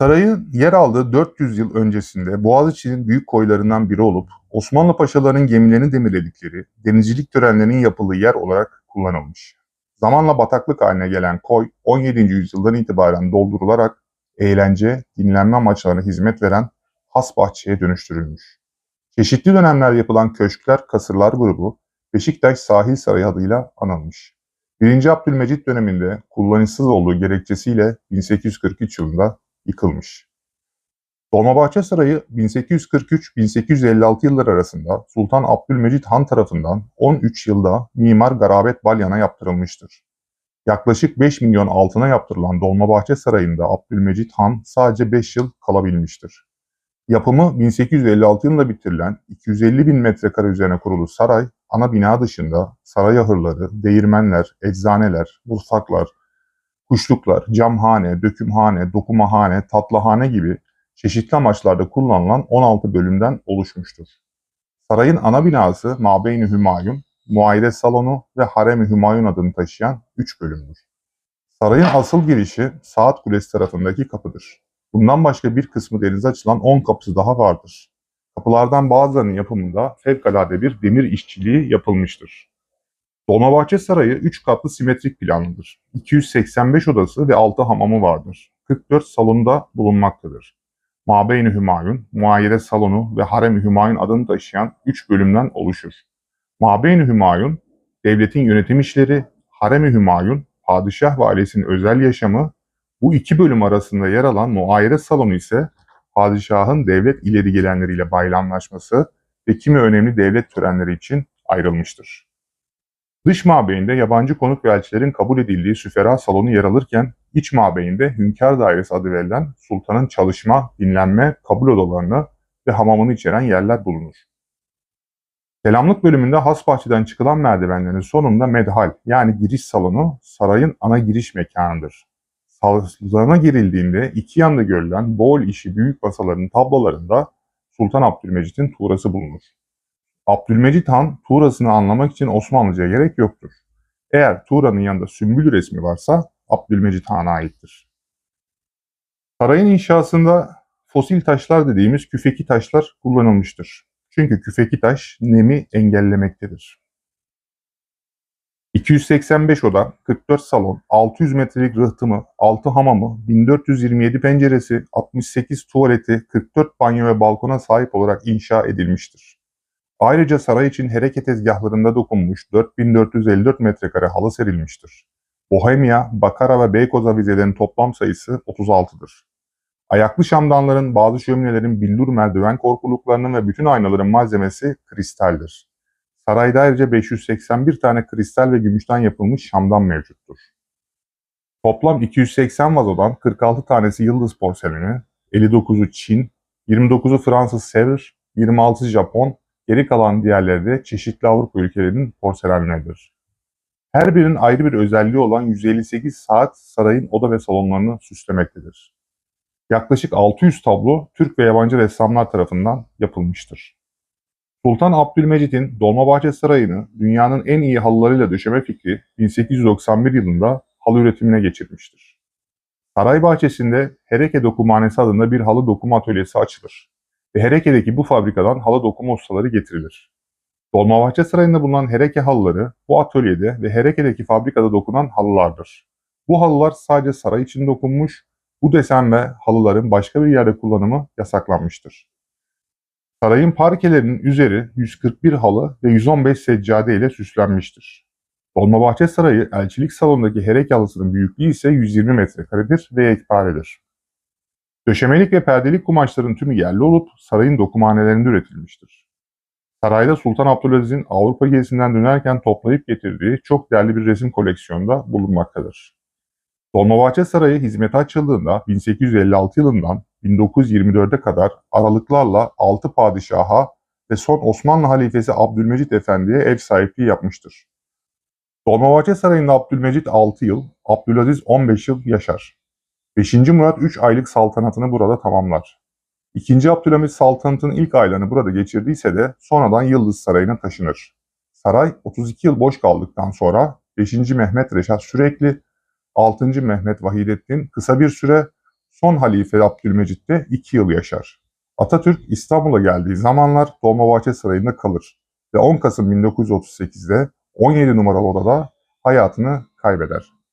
Sarayın yer aldığı 400 yıl öncesinde Boğaziçi'nin büyük koylarından biri olup Osmanlı paşalarının gemilerini demirledikleri denizcilik törenlerinin yapıldığı yer olarak kullanılmış. Zamanla bataklık haline gelen koy 17. yüzyıldan itibaren doldurularak eğlence, dinlenme amaçlarına hizmet veren has bahçeye dönüştürülmüş. Çeşitli dönemler yapılan köşkler, kasırlar grubu Beşiktaş Sahil Sarayı adıyla anılmış. 1. Abdülmecit döneminde kullanışsız olduğu gerekçesiyle 1843 yılında yıkılmış. Dolmabahçe Sarayı 1843-1856 yılları arasında Sultan Abdülmecit Han tarafından 13 yılda Mimar Garabet Balyan'a yaptırılmıştır. Yaklaşık 5 milyon altına yaptırılan Dolmabahçe Sarayı'nda Abdülmecit Han sadece 5 yıl kalabilmiştir. Yapımı 1856 yılında bitirilen 250 bin metrekare üzerine kurulu saray, ana bina dışında saray ahırları, değirmenler, eczaneler, mutfaklar, kuşluklar, camhane, dökümhane, dokumahane, tatlahane gibi çeşitli amaçlarda kullanılan 16 bölümden oluşmuştur. Sarayın ana binası Mabeyni Hümayun, Muayede Salonu ve Harem-i Hümayun adını taşıyan 3 bölümdür. Sarayın asıl girişi Saat Kulesi tarafındaki kapıdır. Bundan başka bir kısmı denize açılan 10 kapısı daha vardır. Kapılardan bazılarının yapımında fevkalade bir demir işçiliği yapılmıştır. Dolmabahçe Sarayı 3 katlı simetrik planlıdır. 285 odası ve 6 hamamı vardır. 44 salonda bulunmaktadır. Mabeyni Hümayun, Muayyede Salonu ve Harem-i Hümayun adını taşıyan 3 bölümden oluşur. Mabeyni Hümayun, devletin yönetim işleri, Harem-i Hümayun, padişah ve ailesinin özel yaşamı, bu iki bölüm arasında yer alan Muayyede Salonu ise padişahın devlet ileri gelenleriyle bayramlaşması ve kimi önemli devlet törenleri için ayrılmıştır. Dış mabeyinde yabancı konuk ve elçilerin kabul edildiği süfera salonu yer alırken iç mabeyinde hünkâr dairesi adı verilen sultanın çalışma, dinlenme, kabul odalarını ve hamamını içeren yerler bulunur. Selamlık bölümünde has bahçeden çıkılan merdivenlerin sonunda medhal yani giriş salonu sarayın ana giriş mekanıdır. Salona girildiğinde iki yanda görülen boğul işi büyük basaların tablolarında Sultan Abdülmecit'in tuğrası bulunur. Abdülmecit Han Tuğrasını anlamak için Osmanlıca'ya gerek yoktur. Eğer Tuğra'nın yanında sümbül resmi varsa Abdülmecit Han'a aittir. Sarayın inşasında fosil taşlar dediğimiz küfeki taşlar kullanılmıştır. Çünkü küfeki taş nemi engellemektedir. 285 oda, 44 salon, 600 metrelik rıhtımı, 6 hamamı, 1427 penceresi, 68 tuvaleti, 44 banyo ve balkona sahip olarak inşa edilmiştir. Ayrıca saray için hareket tezgahlarında dokunmuş 4454 metrekare halı serilmiştir. Bohemia, Bakara ve Beykoz avizelerin toplam sayısı 36'dır. Ayaklı şamdanların, bazı şöminelerin billur merdiven korkuluklarının ve bütün aynaların malzemesi kristaldir. Sarayda ayrıca 581 tane kristal ve gümüşten yapılmış şamdan mevcuttur. Toplam 280 vazodan 46 tanesi yıldız porseleni, 59'u Çin, 29'u Fransız Sevres, 26 Japon, geri kalan diğerleri de çeşitli Avrupa ülkelerinin porselenleridir. Her birinin ayrı bir özelliği olan 158 saat sarayın oda ve salonlarını süslemektedir. Yaklaşık 600 tablo Türk ve yabancı ressamlar tarafından yapılmıştır. Sultan Abdülmecit'in Dolmabahçe Sarayı'nı dünyanın en iyi halılarıyla döşeme fikri 1891 yılında halı üretimine geçirmiştir. Saray bahçesinde Hereke Dokumhanesi adında bir halı dokuma atölyesi açılır ve Hereke'deki bu fabrikadan halı dokuma ustaları getirilir. Dolmabahçe Sarayı'nda bulunan Hereke halıları bu atölyede ve Hereke'deki fabrikada dokunan halılardır. Bu halılar sadece saray için dokunmuş, bu desen ve halıların başka bir yerde kullanımı yasaklanmıştır. Sarayın parkelerinin üzeri 141 halı ve 115 seccade ile süslenmiştir. Dolmabahçe Sarayı elçilik salonundaki herek halısının büyüklüğü ise 120 metrekaredir ve yekparedir. Döşemelik ve perdelik kumaşların tümü yerli olup sarayın dokumhanelerinde üretilmiştir. Sarayda Sultan Abdülaziz'in Avrupa gezisinden dönerken toplayıp getirdiği çok değerli bir resim koleksiyonunda bulunmaktadır. Dolmabahçe Sarayı hizmete açıldığında 1856 yılından 1924'e kadar aralıklarla 6 padişaha ve son Osmanlı halifesi Abdülmecit Efendi'ye ev sahipliği yapmıştır. Dolmabahçe Sarayı'nda Abdülmecit 6 yıl, Abdülaziz 15 yıl yaşar. 5. Murat 3 aylık saltanatını burada tamamlar. 2. Abdülhamit saltanatın ilk aylarını burada geçirdiyse de sonradan Yıldız Sarayı'na taşınır. Saray 32 yıl boş kaldıktan sonra 5. Mehmet Reşat sürekli, 6. Mehmet Vahidettin kısa bir süre son halife Abdülmecit de 2 yıl yaşar. Atatürk İstanbul'a geldiği zamanlar Dolmabahçe Sarayı'nda kalır ve 10 Kasım 1938'de 17 numaralı odada hayatını kaybeder.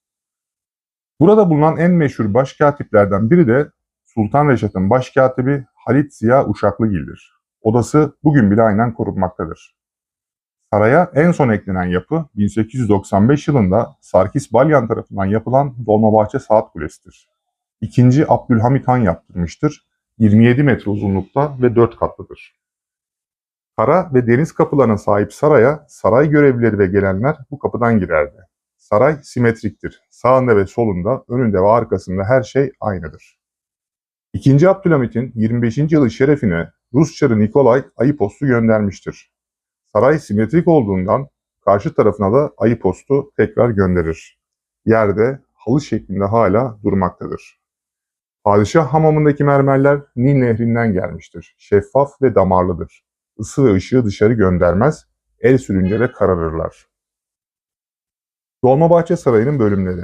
Burada bulunan en meşhur başkatiplerden biri de Sultan Reşat'ın başkatibi Halit Ziya Uşaklıgil'dir. Odası bugün bile aynen korunmaktadır. Saraya en son eklenen yapı 1895 yılında Sarkis Balyan tarafından yapılan Dolmabahçe Saat Kulesi'dir. İkinci Abdülhamit Han yaptırmıştır. 27 metre uzunlukta ve 4 katlıdır. Kara ve deniz kapılarına sahip saraya saray görevlileri ve gelenler bu kapıdan girerdi. Saray simetriktir. Sağında ve solunda, önünde ve arkasında her şey aynıdır. İkinci Abdülhamit'in 25. yılı şerefine Rus Çarı Nikolay ayı postu göndermiştir. Saray simetrik olduğundan karşı tarafına da ayı postu tekrar gönderir. Yerde halı şeklinde hala durmaktadır. Padişah hamamındaki mermerler Nil nehrinden gelmiştir. Şeffaf ve damarlıdır. Isı ve ışığı dışarı göndermez, el sürünce de kararırlar. Dolmabahçe Sarayı'nın bölümleri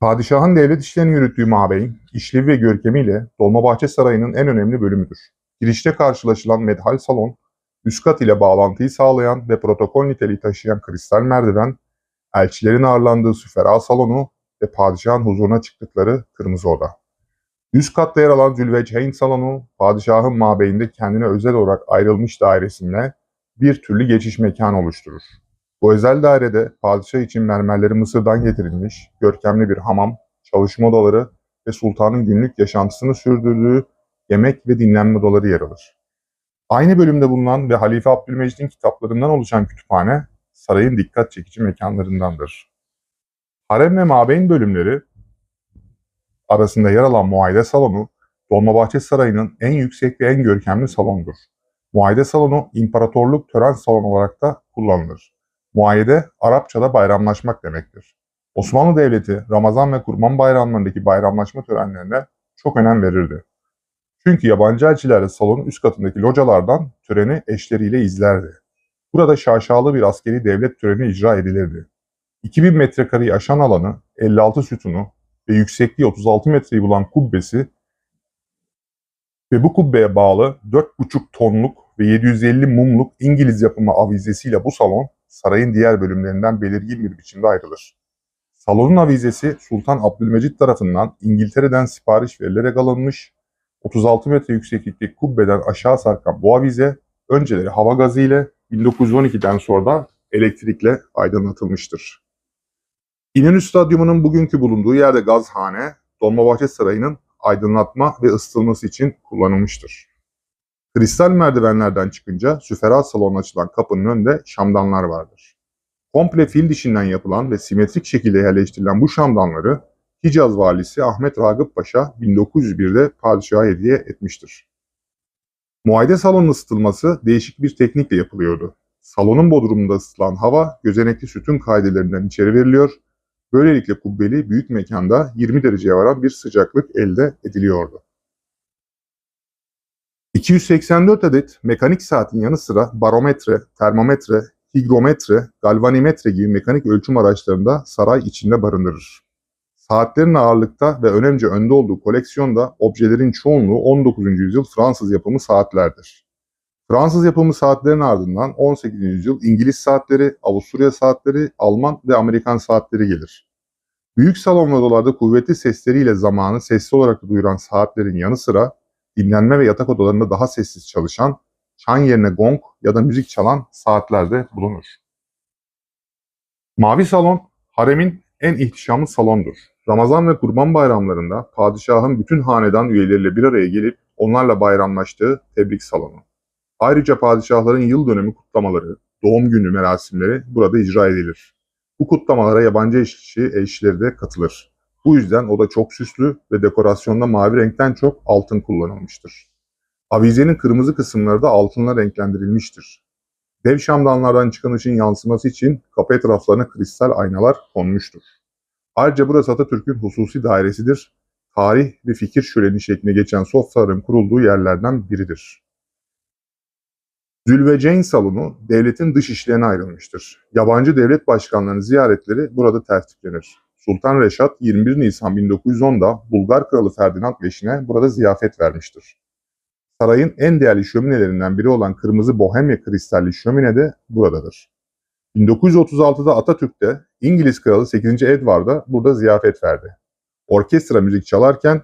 Padişahın devlet işlerini yürüttüğü mabeyin, işlevi ve görkemiyle Dolmabahçe Sarayı'nın en önemli bölümüdür. Girişte karşılaşılan medhal salon, üst kat ile bağlantıyı sağlayan ve protokol niteliği taşıyan kristal merdiven, elçilerin ağırlandığı süfera salonu ve padişahın huzuruna çıktıkları kırmızı oda. Üst katta yer alan Zülveceyn salonu, padişahın mabeyinde kendine özel olarak ayrılmış dairesinde bir türlü geçiş mekanı oluşturur. Bu özel dairede padişah için mermerleri Mısır'dan getirilmiş, görkemli bir hamam, çalışma odaları ve sultanın günlük yaşantısını sürdürdüğü yemek ve dinlenme odaları yer alır. Aynı bölümde bulunan ve Halife Abdülmecit'in kitaplarından oluşan kütüphane, sarayın dikkat çekici mekanlarındandır. Harem ve Mabeyn bölümleri arasında yer alan muayede salonu, Dolmabahçe Sarayı'nın en yüksek ve en görkemli salondur. Muayede salonu imparatorluk tören salonu olarak da kullanılır. Muayede Arapçada bayramlaşmak demektir. Osmanlı Devleti Ramazan ve Kurban bayramlarındaki bayramlaşma törenlerine çok önem verirdi. Çünkü yabancı elçiler salonun üst katındaki localardan töreni eşleriyle izlerdi. Burada şaşalı bir askeri devlet töreni icra edilirdi. 2000 metrekareyi aşan alanı, 56 sütunu ve yüksekliği 36 metreyi bulan kubbesi ve bu kubbeye bağlı 4,5 tonluk ve 750 mumluk İngiliz yapımı avizesiyle bu salon sarayın diğer bölümlerinden belirgin bir biçimde ayrılır. Salonun avizesi Sultan Abdülmecit tarafından İngiltere'den sipariş verilerek alınmış, 36 metre yükseklikteki kubbeden aşağı sarkan bu avize önceleri hava gazı ile 1912'den sonra da elektrikle aydınlatılmıştır. İnönü Stadyumu'nun bugünkü bulunduğu yerde gazhane, Dolmabahçe Sarayı'nın aydınlatma ve ısıtılması için kullanılmıştır. Kristal merdivenlerden çıkınca süfera salonuna açılan kapının önünde şamdanlar vardır. Komple fil dişinden yapılan ve simetrik şekilde yerleştirilen bu şamdanları Hicaz valisi Ahmet Ragıp Paşa 1901'de padişaha hediye etmiştir. Muayede salonunun ısıtılması değişik bir teknikle yapılıyordu. Salonun bodrumunda ısıtılan hava gözenekli sütun kaidelerinden içeri veriliyor, böylelikle kubbeli büyük mekanda 20 dereceye varan bir sıcaklık elde ediliyordu. 284 adet mekanik saatin yanı sıra barometre, termometre, higrometre, galvanimetre gibi mekanik ölçüm araçlarında saray içinde barındırır. Saatlerin ağırlıkta ve önemli önde olduğu koleksiyonda objelerin çoğunluğu 19. yüzyıl Fransız yapımı saatlerdir. Fransız yapımı saatlerin ardından 18. yüzyıl İngiliz saatleri, Avusturya saatleri, Alman ve Amerikan saatleri gelir. Büyük salon odalarda kuvvetli sesleriyle zamanı sesli olarak duyuran saatlerin yanı sıra dinlenme ve yatak odalarında daha sessiz çalışan, çan yerine gong ya da müzik çalan saatler de bulunur. Mavi salon, haremin en ihtişamlı salondur. Ramazan ve kurban bayramlarında padişahın bütün hanedan üyeleriyle bir araya gelip onlarla bayramlaştığı tebrik salonu. Ayrıca padişahların yıl dönümü kutlamaları, doğum günü merasimleri burada icra edilir. Bu kutlamalara yabancı eşçi elçileri de katılır. Bu yüzden oda çok süslü ve dekorasyonda mavi renkten çok altın kullanılmıştır. Avizenin kırmızı kısımları da altınla renklendirilmiştir. Dev şamdanlardan çıkan ışın yansıması için kapı etraflarına kristal aynalar konmuştur. Ayrıca burası Atatürk'ün hususi dairesidir. Tarih ve fikir şöleni şeklinde geçen sofraların kurulduğu yerlerden biridir. Zülveceyn salonu devletin dış işlerine ayrılmıştır. Yabancı devlet başkanlarının ziyaretleri burada tertiplenir. Sultan Reşat 21 Nisan 1910'da Bulgar Kralı Ferdinand Beşin'e burada ziyafet vermiştir. Sarayın en değerli şöminelerinden biri olan kırmızı Bohemia kristalli şömine de buradadır. 1936'da Atatürk'te İngiliz Kralı 8. Edward'a burada ziyafet verdi. Orkestra müzik çalarken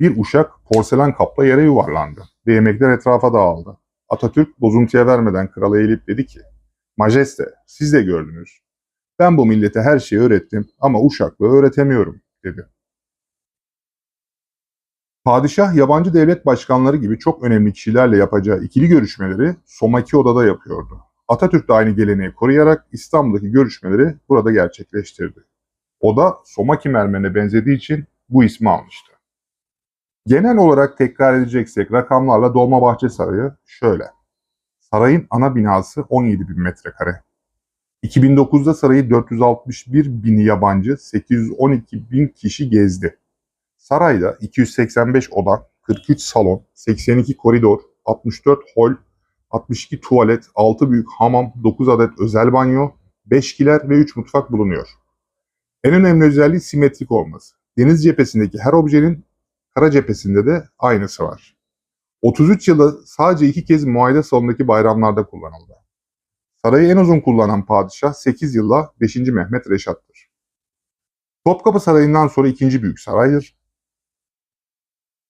bir uşak porselen kapla yere yuvarlandı ve yemekler etrafa dağıldı. Atatürk bozuntuya vermeden krala eğilip dedi ki, Majeste, siz de gördünüz. Ben bu millete her şeyi öğrettim ama uşaklığı öğretemiyorum, dedi. Padişah yabancı devlet başkanları gibi çok önemli kişilerle yapacağı ikili görüşmeleri Somaki Oda'da yapıyordu. Atatürk de aynı geleneği koruyarak İstanbul'daki görüşmeleri burada gerçekleştirdi. Oda Somaki mermerine benzediği için bu ismi almıştı. Genel olarak tekrar edeceksek rakamlarla Dolmabahçe Sarayı şöyle. Sarayın ana binası 17 bin metrekare. 2009'da sarayı 461 bin yabancı, 812 bin kişi gezdi. Sarayda 285 oda, 43 salon, 82 koridor, 64 hol, 62 tuvalet, 6 büyük hamam, 9 adet özel banyo, 5 kiler ve 3 mutfak bulunuyor. En önemli özelliği simetrik olması. Deniz cephesindeki her objenin kara cephesinde de aynısı var. 33 yılda sadece iki kez muayede salonundaki bayramlarda kullanıldı. Sarayı en uzun kullanan padişah 8 yılla 5. Mehmet Reşat'tır. Topkapı Sarayı'ndan sonra ikinci büyük saraydır.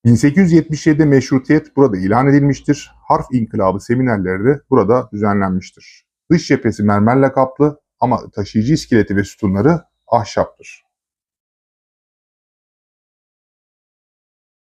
1877'de meşrutiyet burada ilan edilmiştir. Harf inkılabı seminerleri de burada düzenlenmiştir. Dış cephesi mermerle kaplı ama taşıyıcı iskeleti ve sütunları ahşaptır.